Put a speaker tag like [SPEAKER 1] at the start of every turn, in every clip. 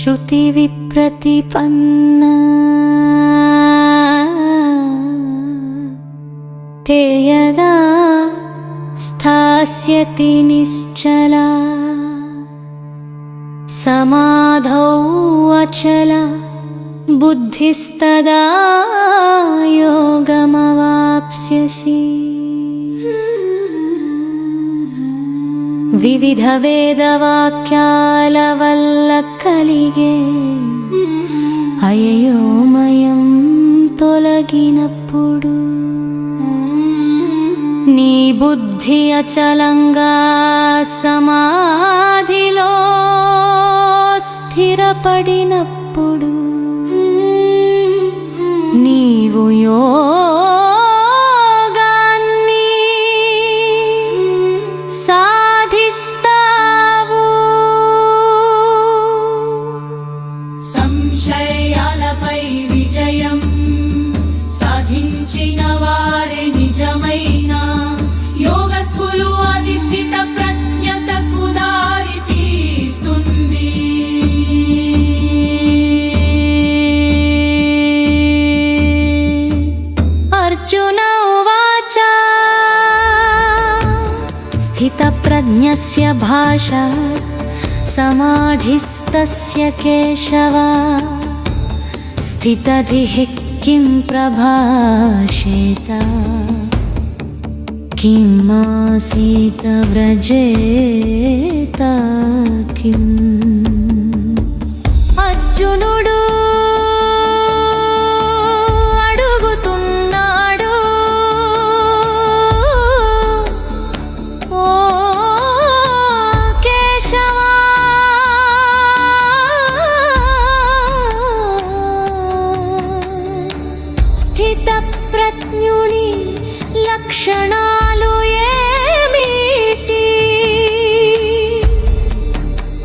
[SPEAKER 1] श्रुतिविप्रतिपन्ना। ते यदा स्थास्यति निश्चला समाधौ अचला बुद्धिस्तदा योगमवाप्स्यसि। विविधवेदवाक्यालवल्ल కలిగే అయోమయం తొలగినప్పుడు నీ బుద్ధి అచలంగా సమాధిలో స్థిరపడినప్పుడు నీవు
[SPEAKER 2] యో సాధించిన వారే నిజమైన యోగస్థులు అధిష్ఠిత ప్రజ్ఞతకు దారి తీస్తుంది
[SPEAKER 1] अर्जुन उवाच स्थितप्रज्ञस्य भाषा समाधिस्तस्य केशव स्थितधिः किं प्रभाषेत किमासीत व्रजेता किम् अर्जुनुडु లక్షణాలు ఏమిటి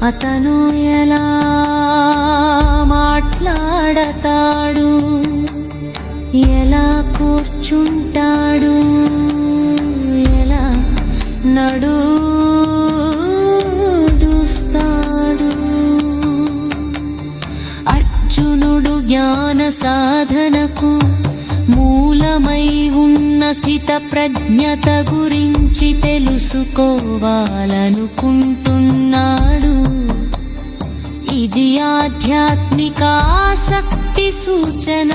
[SPEAKER 1] అతను ఎలా మాట్లాడతాడు? ఎలా కూర్చుంటాడు? ఎలా నడుస్తాడు? అర్జునుడు జ్ఞాన సాధ ఉన్న స్థిత ప్రజ్ఞత గురించి తెలుసుకోవాలనుకుంటున్నాడు. ఇది ఆధ్యాత్మిక ఆసక్తి సూచన.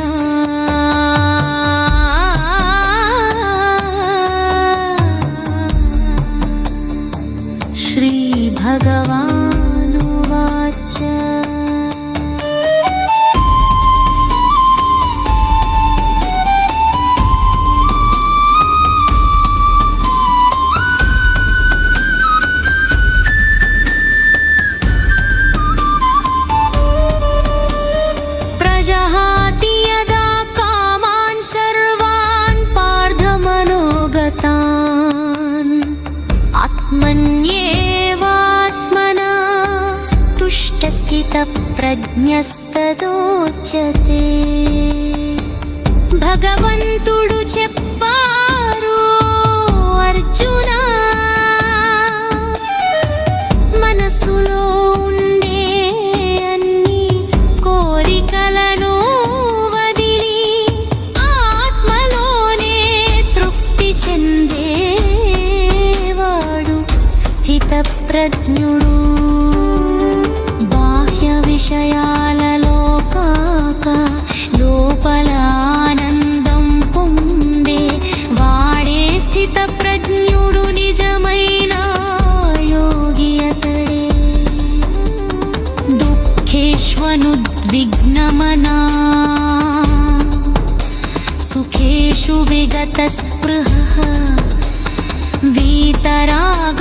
[SPEAKER 1] ప్రజ్ఞస్తోచే భగవంతుడు చెప్పారు అర్జున మనసులో ఉండే అన్ని కోరికలను వదిలి ఆత్మలోనే తృప్తి చెందేవాడు. స్థిత ప్రజ్ఞుడు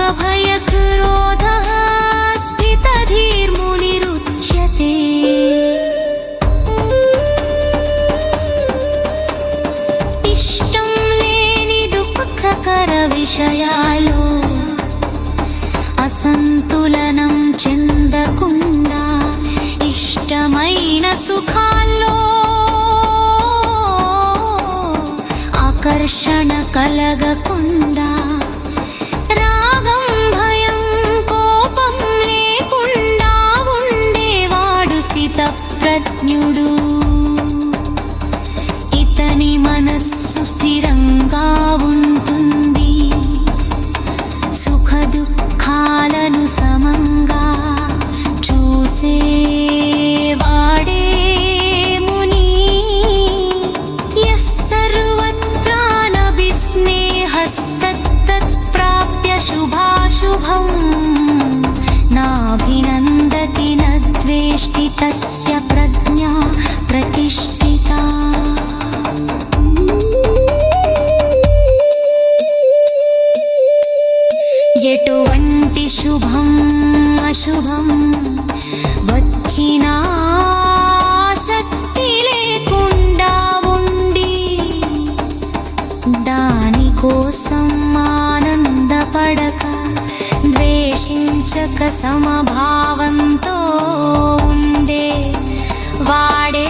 [SPEAKER 1] वीतरागभयक्रोधः स्थितधीर्मुनिरुच्यते ఇష్టం లేని దుఃఖకర విషయాలు అసంతులనం చెందకుండా ఇష్టమైన సుఖాల్లో ఆకర్షణ కలగకుండా దుఃఖాలను సమంగా చూసేవాడే ముని. యస్ సర్వత్రానభిస్నేహస్తత్ప్రాప్య శుభాశుభం. నాభినందతి న ఎటువంటి శుభం అశుభం వచ్చినా శక్తి లేకుండా ఉండి దానికోసం ఆనందపడక ద్వేషించక సమభావంతో ఉండే వాడే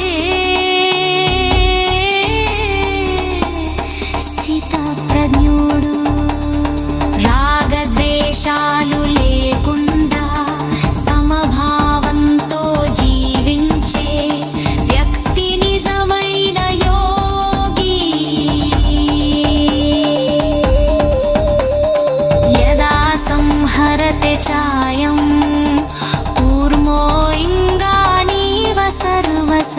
[SPEAKER 1] சாயம் கூர்மோ కూర్మో ఇంగానీవ సర్వస.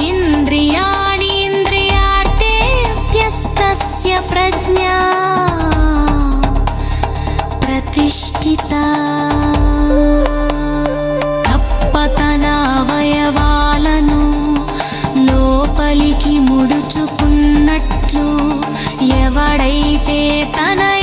[SPEAKER 1] ఇంద్రియాణి ఇంద్రియార్థేభ్యస్తస్య ప్రజ్ఞా. ప్రతిష్ఠితా. అవయవాలను లోపలికి ముడుచుకున్నట్లు ఎవడైతే తన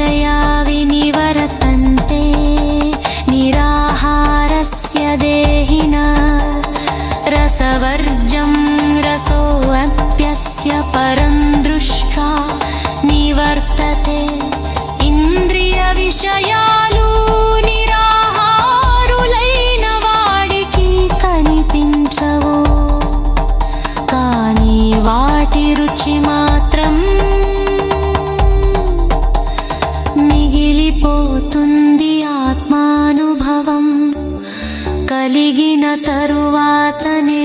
[SPEAKER 1] Yeah. ఆత్మానుభవం కలిగిన తరువాతనే